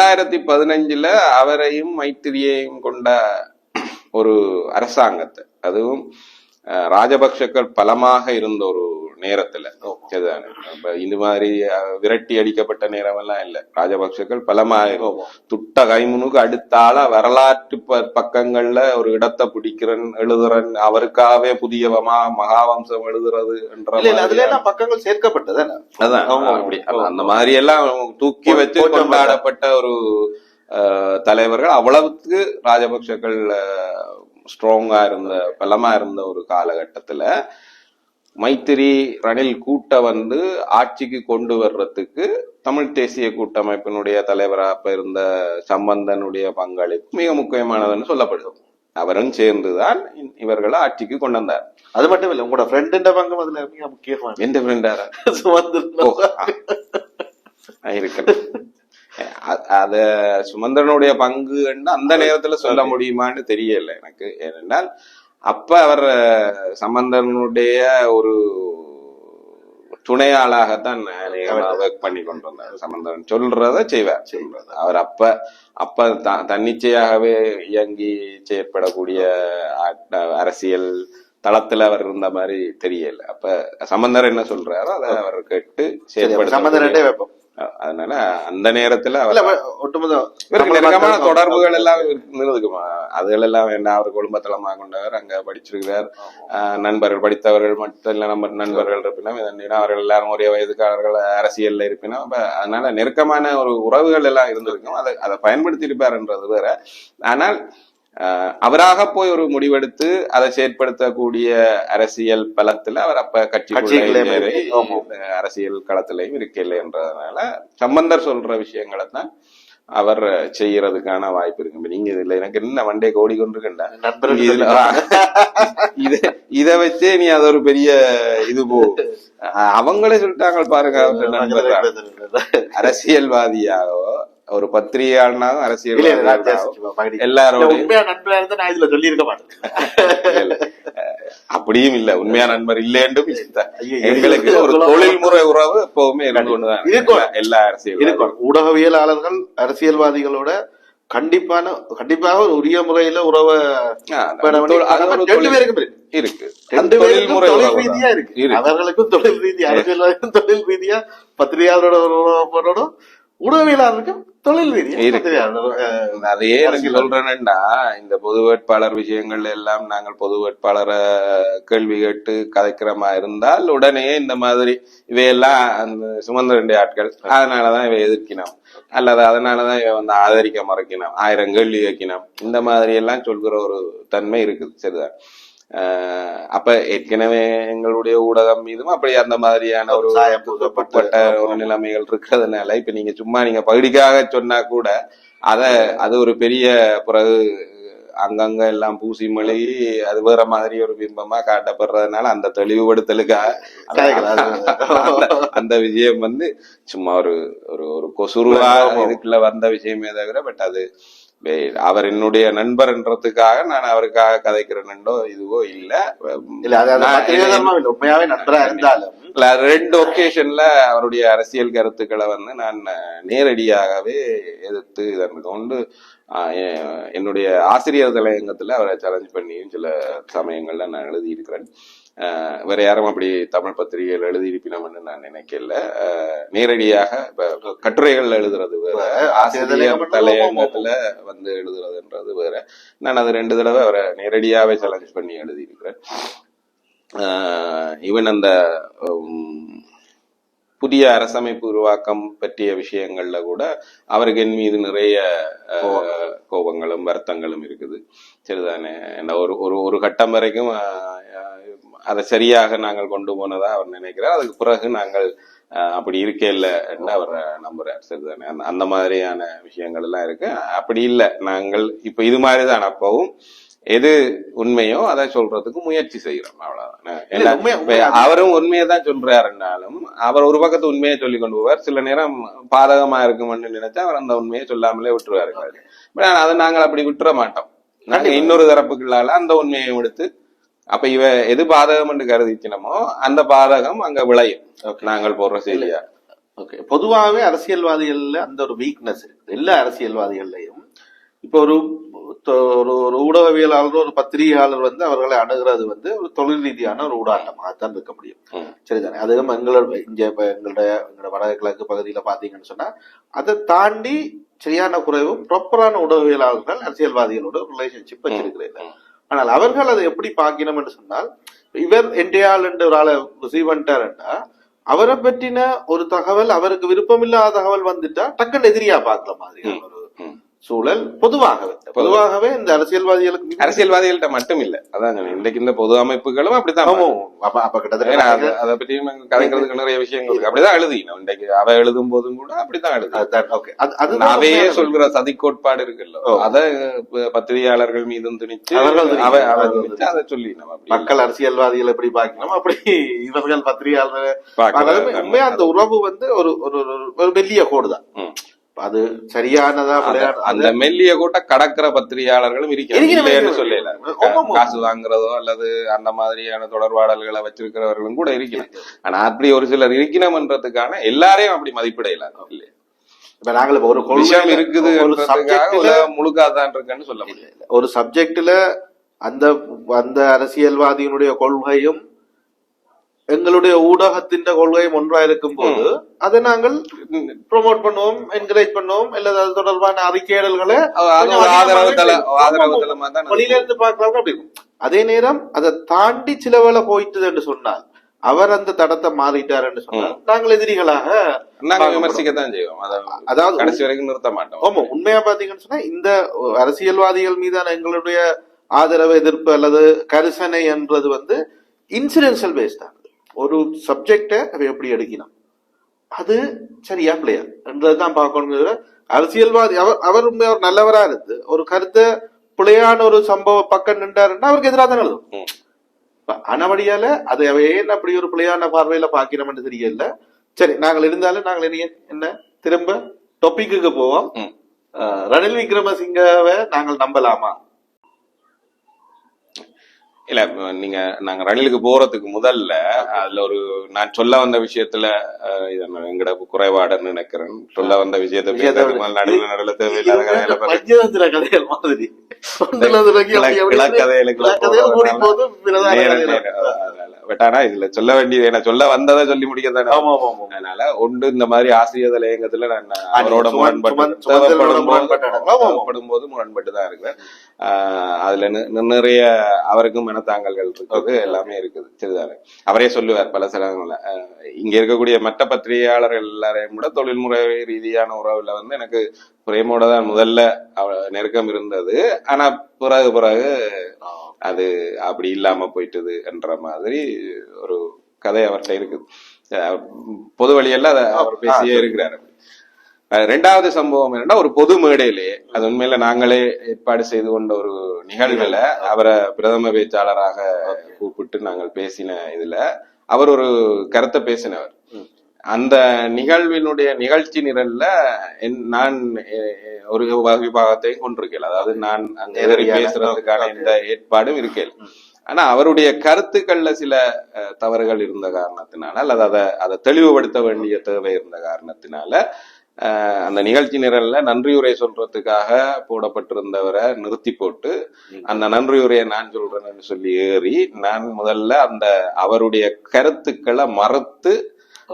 ரெண்டாயிரத்தி பதினஞ்சுல அவரையும் மைத்திரியையும் கொண்ட ஒரு அரசாங்கத்தை. அதுவும் அஹ், ராஜபக்ஷக்கள் பலமாக இருந்த ஒரு நேரத்துல. இந்த மாதிரி விரட்டி அடிக்கப்பட்ட நேரம் எல்லாம் இல்ல. ராஜபக்ஷக்கள் பலமாக துட்ட கைமுனுக்கு அடுத்தால வரலாற்று பக்கங்கள்ல ஒரு இடத்தை பிடிக்கிறன் எழுதுறன் அவருக்காகவே புதிய மகா- மகாவம்சம் எழுதுறது என்ற பக்கங்கள் சேர்க்கப்பட்டது அதான். அந்த மாதிரி எல்லாம் தூக்கி வச்சு கொண்டாடப்பட்ட ஒரு தலைவர்கள். அவ்வளவுக்கு ராஜபக்சர்கள் ஸ்ட்ராங்கா இருந்த பலமா இருந்த ஒரு காலகட்டத்துல மைத்திரி ரணில் கூட்ட வந்து ஆட்சிக்கு கொண்டு வர்றதுக்கு தமிழ் தேசிய கூட்டமைப்பினுடைய தலைவரா அப்ப இருந்த சம்பந்தனுடைய பங்களிப்பு மிக முக்கியமானதுன்னு சொல்லப்படுது. அவரும் சேர்ந்துதான் இவர்களை ஆட்சிக்கு கொண்டு வந்தார். அது மட்டும் இல்ல உங்களோட ஃப்ரெண்டுன்ற பங்கும் அதுல மிக முக்கியமான. எந்த ஃப்ரெண்டாரா அ- அத சுமந்திரனுடைய பங்கு அந்த நேரத்துல சொல்ல முடியுமான்னு தெரியல எனக்கு. ஏனென்றால் அப்ப அவர் சம்பந்தனுடைய ஒரு துணையாளாகத்தான் ஒர்க் பண்ணி கொண்டு வந்தார். சம்பந்தன் சொல்றத செய்வார். சொல்றது. அவர் அப்ப அப்ப தன்னிச்சையாகவே இயங்கி செயற்படக்கூடிய அரசியல் தளத்துல அவர் இருந்த மாதிரி தெரியல. அப்ப சம்பந்தர் என்ன சொல்றாரோ அதை அவர் கேட்டு சம்பந்தனே வைப்போம். அதனால அந்த நேரத்துல நெருக்கமான தொடர்புகள் எல்லாம் இருந்துக்குமா அதுகள் எல்லாம் வேண்டாம் அவர் குடும்பத்தலமா கொண்டவர் அங்க படிச்சிருக்கிறார். ஆஹ் நண்பர்கள் படித்தவர்கள் மட்டும் இல்ல நம்ம நண்பர்கள் இருப்பினும் இதன் அவர்கள் எல்லாரும் ஒரே வயதுக்காரர்கள் அரசியல்ல இருப்பினும் அப்ப அதனால நெருக்கமான ஒரு உறவுகள் எல்லாம் இருந்திருக்கும். அதை அதை பயன்படுத்தி இருப்பாருன்றது வேற. ஆனால் அவராக போய் ஒரு முடிவெடுத்து அதை செயற்படுத்தக்கூடிய அரசியல் பலத்துல அவர் அப்ப கட்சிக்குள்ளே ஆமா. அரசியல் களத்திலையும் இருக்கல என்றதுனால சம்பந்தர் சொல்ற விஷயங்களை தான் அவர் செய்யறதுக்கான வாய்ப்பு இருக்கு. நீங்க இதுல எனக்கு என்ன வண்டே கோடி இதுல இத இத வச்சே நீ அது ஒரு பெரிய இது போ. அவங்களே சொல்லிட்டாங்க பாருங்க. அரசியல்வாதியாகவோ ஒரு உண்மையா நண்பரா இருந்தா நான் இதுல மாட்டேன் இல்ல. அஹ் அப்படியும் இல்ல உண்மையா நண்பர் இல்லைன்றும் எங்களுக்கு ஒரு தொழில்முறை உறவு எப்பவுமே இருந்து. இருக்கும். எல்லா- அரசியல் இருக்கும் ஊடகவியலாளர்கள் அரசியல்வாதிகளோட கண்டிப்பான கண்டிப்பாக ஒரு உரிய முறையில உறவை ரெண்டு பேருக்கும் இருக்கு. ரெண்டு பேருக்கும் தொழில் ரீதியா. இருக்கு. அவர்களுக்கும் தொழில் ரீதி அரசியல்வாதிக்கும் தொழில் ரீதியா பத்திரிகையாளரோட ஊடகவியலாளருக்கும் தொழில் அதையே எனக்கு சொல்றேன்டா இந்த பொது வேட்பாளர் விஷயங்கள் எல்லாம் நாங்கள் பொது வேட்பாளரை கேள்வி கேட்டு கதைக்கிற மாதிரி இருந்தால் உடனே இந்த மாதிரி இவையெல்லாம் அந்த சுமந்திரண்டி ஆட்கள் அதனாலதான் இவை எதிர்க்கினோம். அல்லது அதனாலதான் இவ வந்து ஆதரிக்க மறக்கினோம் ஆயிரம் கேள்வி வைக்கினோம் இந்த மாதிரி எல்லாம் சொல்கிற ஒரு தன்மை இருக்குது சரிதான். அப்ப ஏற்கனவே எங்களுடைய ஊடகம் மீதும் அப்படி அந்த மாதிரியான ஒரு பூசப்பட்ட ஒரு நிலைமைகள் இருக்கிறதுனால இப்ப நீங்க சும்மா நீங்க பகுதிக்காக சொன்னா கூட அத அது ஒரு பெரிய பிறகு அங்கங்க எல்லாம் பூசி மொழி அது வேற மாதிரி ஒரு பிம்பமா காட்டப்படுறதுனால அந்த தெளிவுபடுத்தலுக்காக அந்த- விஷயம் வந்து சும்மா ஒரு ஒரு ஒரு கொசுருவா இதுக்குள்ள வந்த விஷயமே தவிர பட் அது அவர் என்னுடைய நண்பர்ன்றதுக்காக நான் அவருக்காக கதைக்கிறேன்டோ இதுவோ இல்ல. உண்மையாவே நண்பரா இருந்தாலும். இல்ல, ரெண்டு ஒகேஷன்ல அவருடைய அரசியல் கருத்துக்களை வந்து நான் நேரடியாகவே எதிர்த்து இதன் கொண்டு என்னுடைய ஆசிரியர் தலையங்கத்துல அவரை சேலஞ்ச் பண்ணியும் சில சமயங்கள்ல நான் எழுதியிருக்கிறேன். வேற யாரும் அப்படி தமிழ் பத்திரிகைகள் எழுதியிருப்பினோம்னு நான் நினைக்கல. நேரடியாக இப்ப கட்டுரைகள் எழுதுறது வேற ஆசிரியர் தலையங்கத்துல வந்து எழுதுறதுன்றது வேற. நான் அது ரெண்டு தடவை அவரை நேரடியாவே சேலஞ்ச் பண்ணி எழுதியிருக்கிறேன். ஈவன் அந்த புதிய அரசமைப்பு உருவாக்கம் பற்றிய விஷயங்கள்ல கூட அவருக்கு என் மீது நிறைய கோபங்களும் வருத்தங்களும் இருக்குது. சரிதானே? என்ன ஒரு ஒரு ஒரு கட்டம் வரைக்கும் அதை சரியாக நாங்கள் கொண்டு போனதா அவர் நினைக்கிறார். அதுக்கு பிறகு நாங்கள் அப்படி இருக்கே இல்லை என்று அவர் நம்புறார். சரிதானே? அந்த அந்த மாதிரியான விஷயங்கள் எல்லாம் இருக்கு. அப்படி இல்லை. நாங்கள் இப்ப இது மாதிரி தான் அப்பவும். எது உண்மையோ அதை சொல்றதுக்கு முயற்சி செய்கிறோம். அவ்வளவுதான்? அவரும் உண்மையை தான் சொல்றாருன்னாலும் அவர் ஒரு பக்கத்து உண்மையை சொல்லி கொண்டு போவார். சில நேரம் பாதகமா இருக்கும்னு நினைச்சா அவர் அந்த உண்மையை சொல்லாமலே விட்டுருவாரு. அதை நாங்கள் அப்படி விட்டுற மாட்டோம். நாங்க இன்னொரு தரப்புக்குள்ளால அந்த உண்மையை எடுத்து அப்ப இவ எது பாதகம் என்று கருதிக்கணுமோ அந்த பாதகம் அங்க விளையும். நாங்கள் போடுற செய்தியா. ஓகே பொதுவாகவே அரசியல்வாதிகள்ல அந்த ஒரு வீக்னஸ் இருக்கு எல்லா அரசியல்வாதிகள்லையும் இப்போ ஒரு ஒரு ஒரு ஊடகவியலாளர் ஒரு பத்திரிகையாளர் வந்து அவர்களை அணுகிறது வந்து ஒரு தொழில் ரீதியான ஒரு ஊடாட்டமாகத்தான் இருக்க முடியும். சரிதானே? அதுவும் எங்களோட இங்க இப்ப எங்களோட எங்களோட வடகிழக்கு பகுதியில பாத்தீங்கன்னு சொன்னா அதை தாண்டி சரியான குறைவு ப்ராப்பரான ஊடகவியலாளர்கள் அரசியல்வாதிகளோட ரிலேஷன்ஷிப் வச்சிருக்கிறீங்க ம். ஆனால் அவர்கள் அதை எப்படி பார்க்கணும் என்று சொன்னால் இவர் என்டையாள் என்று ஒரு ஆளை ரிசீவ் பண்ணிட்டாருன்னா அவரை பற்றின ஒரு தகவல் அவருக்கு விருப்பமில்லாத தகவல் வந்துட்டா டக்குன்னு எதிரியா பார்க்கல மாதிரியான ஒரு. சூழல் பொதுவாகவே. பொதுவாகவே இந்த அரசியல்வாதிகளுக்கு அரசியல்வாதிகள்ட்ட மட்டும் இல்ல அதான். இன்றைக்கு இந்த பொது அமைப்புகளும் அப்படித்தான். அப்ப அப்ப கிட்டத்தட்ட அது- பத்தி கதைக்கிறதுக்கு நிறைய விஷயங்கள் இருக்கு. அப்படிதான் எழுதினோம் இன்றைக்கு அவ எழுதும் போதும் கூட அப்படித்தான் எழுது. அது- அவையே சொல்கிற சதி கோட்பாடு இருக்குல்ல. அத பத்திரிகையாளர்கள் மீதும் திணிச்சு அவர்கள் அதை சொல்லி நம்ம மக்கள் அரசியல்வாதிகள் எப்படி பார்க்கணும்? அப்படி இவர்கள் பத்திரிகையாளர் உண்மையா அந்த உறவு வந்து ஒரு ஒரு மெல்லிய கோடு தான். அது சரியானதா அந்த- மெல்லிய கூட்ட கடக்கிற பத்திரிகையாளர்களும் இருக்கிற இருக்கிறாங்க சொல்லல. காசு வாங்குறதோ அல்லது அந்த மாதிரியான தொடர்பாடல்களை வச்சிருக்கிறவர்களும் கூட இருக்கணும் ஆனா அப்படி ஒரு சிலர் இருக்கணும்ன்றதுக்கான எல்லாரையும் அப்படி மதிப்பிடையில. இல்லையா இப்ப நாங்கள் இப்ப ஒரு விஷயம் இருக்குது முழுக்காதான் இருக்குன்னு சொல்ல முடியாது. ஒரு சப்ஜெக்ட்ல அந்த அந்த அரசியல்வாதியினுடைய கொள்கையும் எங்களுடைய ஊடகத்தின் கொள்கையும் ஒன்றா இருக்கும் போது அதை நாங்கள் ப்ரோமோட் பண்ணுவோம் என்கரேஜ் பண்ணுவோம் இல்ல அது தொடர்பான அறிக்கையிடல்களை தான் வெளியில இருந்து பார்க்கறவங்க அப்படி அதே நேரம் அதை தாண்டி சில வேளை போயிட்டது என்று சொன்னால் அவர் அந்த தடத்தை மாறிட்டார் என்று சொன்னால் நாங்கள் எதிரிகளாக நாங்க விமர்சிக்கத்தான் செய்வோம். அதை அதாவது கடைசி வரைக்கும் நிறுத்த மாட்டோம். ஆமா உண்மையா பாத்தீங்கன்னு சொன்னா இந்த அரசியல்வாதிகள் மீதான எங்களுடைய ஆதரவு எதிர்ப்பு அல்லது கரிசனை என்றது வந்து இன்சிடென்ஷியல் பேஸ்ட் ஆனது ஒரு சப்ஜெக்ட அவ எப்படி எடுக்கணும்? அது சரியா பிள்ளையா என்றதுதான் பார்க்கணும் தவிர அரசியல்வாதி அவர் அவர் ஒரு நல்லவரா இருந்து ஒரு கருத்தை பிள்ளையான ஒரு சம்பவ பக்கம் நின்றாருன்னா அவருக்கு எதிராக தான் எழுதும். ஆனபடியால அதை அவ ஏன் அப்படி ஒரு பிள்ளையான பார்வையில பாக்கிறோம்னு தெரியல. சரி நாங்கள் இருந்தாலும் நாங்கள் இனி என்ன திரும்ப டொபிக்கு போவோம். ரணில் விக்ரமசிங்கவை நாங்கள் நம்பலாமா? இல்ல நீங்க நாங்க ரணிலுக்கு போறதுக்கு முதல்ல அதுல ஒரு நான் சொல்ல வந்த விஷயத்துல இது எங்கட குறைபாடுன்னு நினைக்கிறேன். சொல்ல வந்த விஷயத்தை நடுவில் நடுவில் தேவையில்லாத கதையில மாதிரி. ஒன்றுல கூடி. பட் ஆனா இதுல சொல்ல வேண்டியது என்ன? சொல்ல வந்ததை சொல்லி ஆமா ஆமா அதனால ஒன்று இந்த மாதிரி ஆசிரியர் தலையங்கத்துல நான் அவரோட முரண்பட்டு போது முரண்பட்டு தான் இருக்கிறேன் அதுல நிறைய அவருக்கும் மனத்தாங்கல்கள் இருக்குது. எல்லாமே இருக்குது. சரிதானே? அவரே சொல்லுவார் பல சலங்கள்ல ஆஹ் இங்க இருக்கக்கூடிய மற்ற பத்திரிகையாளர்கள் எல்லாரையும் விட தொழில்முறை ரீதியான உறவுல வந்து எனக்கு பிரேமோட தான் முதல்ல நெருக்கம் இருந்தது. ஆனா பிறகு பிறகு அது அப்படி இல்லாம போயிட்டது என்ற மாதிரி ஒரு கதை அவர்கிட்ட இருக்குது. பொது வழியெல்லாம் அதை அவர் பேசியே இருக்கிறாரு. ரெண்டாவது சம்பவம் என்னன்னா ஒரு பொது மேடையிலே அது உண்மையில நாங்களே ஏற்பாடு செய்து கொண்ட ஒரு நிகழ்வுல அவரை பிரதம பேச்சாளராக கூப்பிட்டு நாங்கள் பேசின இதுல அவர் ஒரு கருத்தை பேசினவர். அந்த நிகழ்வினுடைய நிகழ்ச்சி நிரல்ல என்- நான் எ- எ- ஒரு விபாகத்தையும் கொண்டிருக்கேன் அதாவது நான் அங்க ஏறி நேரடியாக. பேசுறதுக்கான. எந்த ஏற்பாடும் இருக்கேன் ஆனா அவருடைய கருத்துக்கள்ல சில அஹ், தவறுகள் இருந்த காரணத்தினால அல்லது அதை அதை தெளிவுபடுத்த வேண்டிய தேவை இருந்த காரணத்தினால அஹ், அந்த நிகழ்ச்சி நிரல்ல நன்றியுரை சொல்றதுக்காக போடப்பட்டிருந்தவரை நிறுத்தி போட்டு அந்த நன்றியுரையை நான் சொல்றேன்னு சொல்லி ஏறி நான் முதல்ல அந்த அவருடைய கருத்துக்களை மறுத்து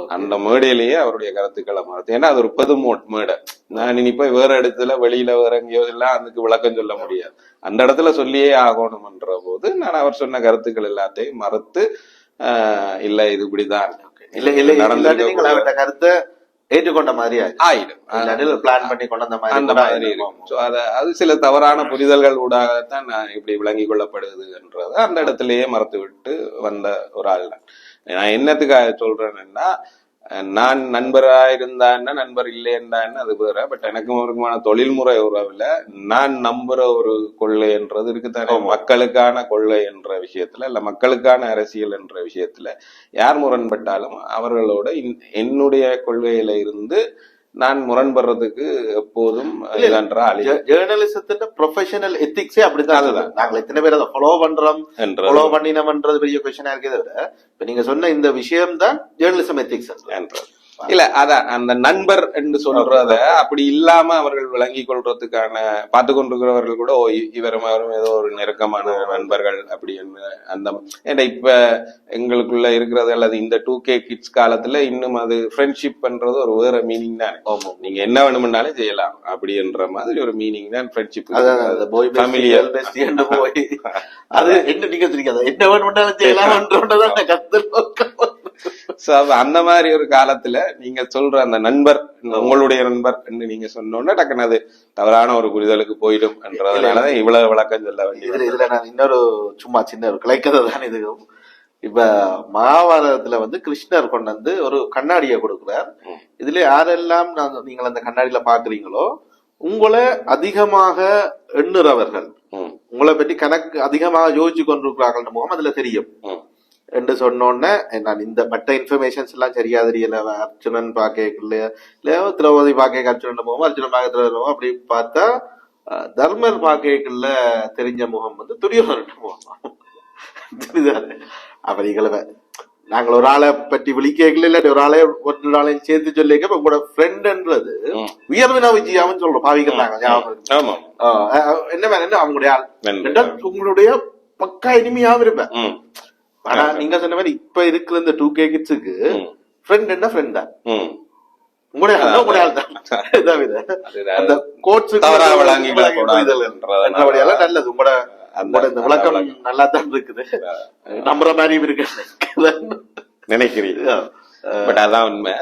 அந்த மேடையிலேயே அவருடைய கருத்துக்களை மறுத்து ஏன்னா அது ஒரு பொது மோ- மேடை. நான் இனி போய் வேற இடத்துல வெளியில வேற எங்கேயோ எல்லாம் அதுக்கு விளக்கம் சொல்ல முடியாது. அந்த இடத்துல சொல்லியே ஆகணும்ன்ற போது நான் அவர் சொன்ன கருத்துக்கள் எல்லாத்தையும் மறுத்து இல்ல இது இப்படிதான். இல்ல இல்ல அவர்கிட்ட கருத்தை ஏற்றுக்கொண்ட மாதிரி ஆயிடும். பிளான் பண்ணி கொண்டு மாதிரி அந்த மாதிரி. இருக்கும். அத சில தவறான புரிதல்கள் ஊடாகத்தான் நான் இப்படி விளங்கி கொள்ளப்படுதுன்றத அந்த இடத்திலேயே மறத்து விட்டு வந்த ஒரு ஆள் தான். நான் என்னத்துக்காக சொல்றேன்னா நான் நண்பரா இருந்தா என்ன நண்பர் இல்லையா என்ன அது வேற. பட் எனக்கும் அவருக்குமான தொழில்முறை உறவுல நான் நம்புற ஒரு கொள்கை என்றது இருக்குதானே? மக்களுக்கான கொள்கை என்ற விஷயத்துல இல்ல மக்களுக்கான அரசியல் என்ற விஷயத்துல யார் முரண்பட்டாலும் அவர்களோட என்னுடைய கொள்கையில இருந்து நான் முரண்படுறதுக்கு எப்போதும் ஜேர்னலிசத்தின் ப்ரொஃபஷனல் எத்திக்ஸே அப்படித்தான் அதுதான். நாங்கள் எத்தனை பேர் அதை ஃபாலோ பண்றோம். ஃபாலோ பண்ணினோம்ன்றது பெரிய கொஸ்டினா இருக்கே தவிர இப்ப நீங்க சொன்ன இந்த விஷயம் தான் ஜேர்னலிசம் எத்திக்ஸ் என்றது. இல்ல அதான் அந்த நண்பர் என்று சொல்றத அப்படி இல்லாம அவர்கள் விளங்கி கொள்றதுக்கான பார்த்து கொண்டிருக்கிறவர்கள் கூட ஓ இவரும் அவரும் ஏதோ ஒரு நெருக்கமான நண்பர்கள் அப்படின்னு அந்த ஏன்னா இப்ப எங்களுக்குள்ள இருக்கிறது அல்லது இந்த டூ கே கிட்ஸ் காலத்துல இன்னும் அது ஃப்ரெண்ட்ஷிப் பண்றது ஒரு வேற மீனிங் தான். ஆமா. நீங்க என்ன வேணும்னாலும் செய்யலாம். அப்படின்ற மாதிரி ஒரு மீனிங் தான் ஃப்ரெண்ட்ஷிப் அது என்ன நீங்க என்ன வேணும்னாலும் செய்யலாம்ன்றதான் கத்து சோ அப்ப அந்த மாதிரி ஒரு காலத்துல நீங்க சொல்ற அந்த நண்பர் உங்களுடைய நண்பர் நீங்க சொன்னோன்னா டக்குன்னு அது தவறான ஒரு புரிதலுக்கு போயிடும் என்றதுனாலதான் இவ்வளவு விளக்கம் சொல்ல வேண்டியது. இதுல நான் இன்னொரு சும்மா சின்ன ஒரு கிளைக்கதை தான் இது. இப்ப மகாபாரதத்துல வந்து கிருஷ்ணர் கொண்டு வந்து ஒரு கண்ணாடியை கொடுக்கிறார். இதுல யாரெல்லாம் நான் நீங்கள் அந்த கண்ணாடியில பாக்குறீங்களோ உங்களை அதிகமாக எண்ணுறவர்கள். உங்களை பற்றி கணக்கு அதிகமாக யோசிச்சு கொண்டிருக்கிறார்கள் முகம் அதுல தெரியும். என்று சொன்னோன்னே நான் இந்த மற்ற இன்ஃபர்மேஷன்ஸ் எல்லாம் சரியா தெரியல. அர்ஜுனன் பாக்கல இல்ல திரௌபதி பாக்க அர்ஜுனன் முகம் அர்ஜுனன் பாக்க திரௌபதி முகம் அப்படி பார்த்தா தர்மர் பாக்கல தெரிஞ்ச முகம் வந்து துரியோதன முகம்? அப்ப நீங்கள நாங்கள் ஒரு ஆளை பற்றி விழிக்கல இல்லாட்டி ஒரு ஆளை ஒரு ஆளையும் சேர்த்து சொல்லிக்க இப்ப உங்களோட ஃப்ரெண்ட்ன்றது. உயர்வினா விஜயாவும் சொல்றோம் பாவிக்கிறாங்க என்ன என்ன? அவங்களுடைய ஆள். உங்களுடைய பக்கா இனிமையாவும் இருப்பேன். ஆனா நீங்க சொன்ன மாதிரி இப்ப இருக்கிற இந்த டூ கே கிட்ஸுக்கு ஃப்ரெண்ட் என்ன ஃப்ரெண்ட் தான்? நல்லது. உங்களோட இந்த விளக்கம். நல்லா தான் இருக்குது. நம்புற மாதிரியும் இருக்கு நினைக்கிறீங்க. பட் அதான் உண்மை.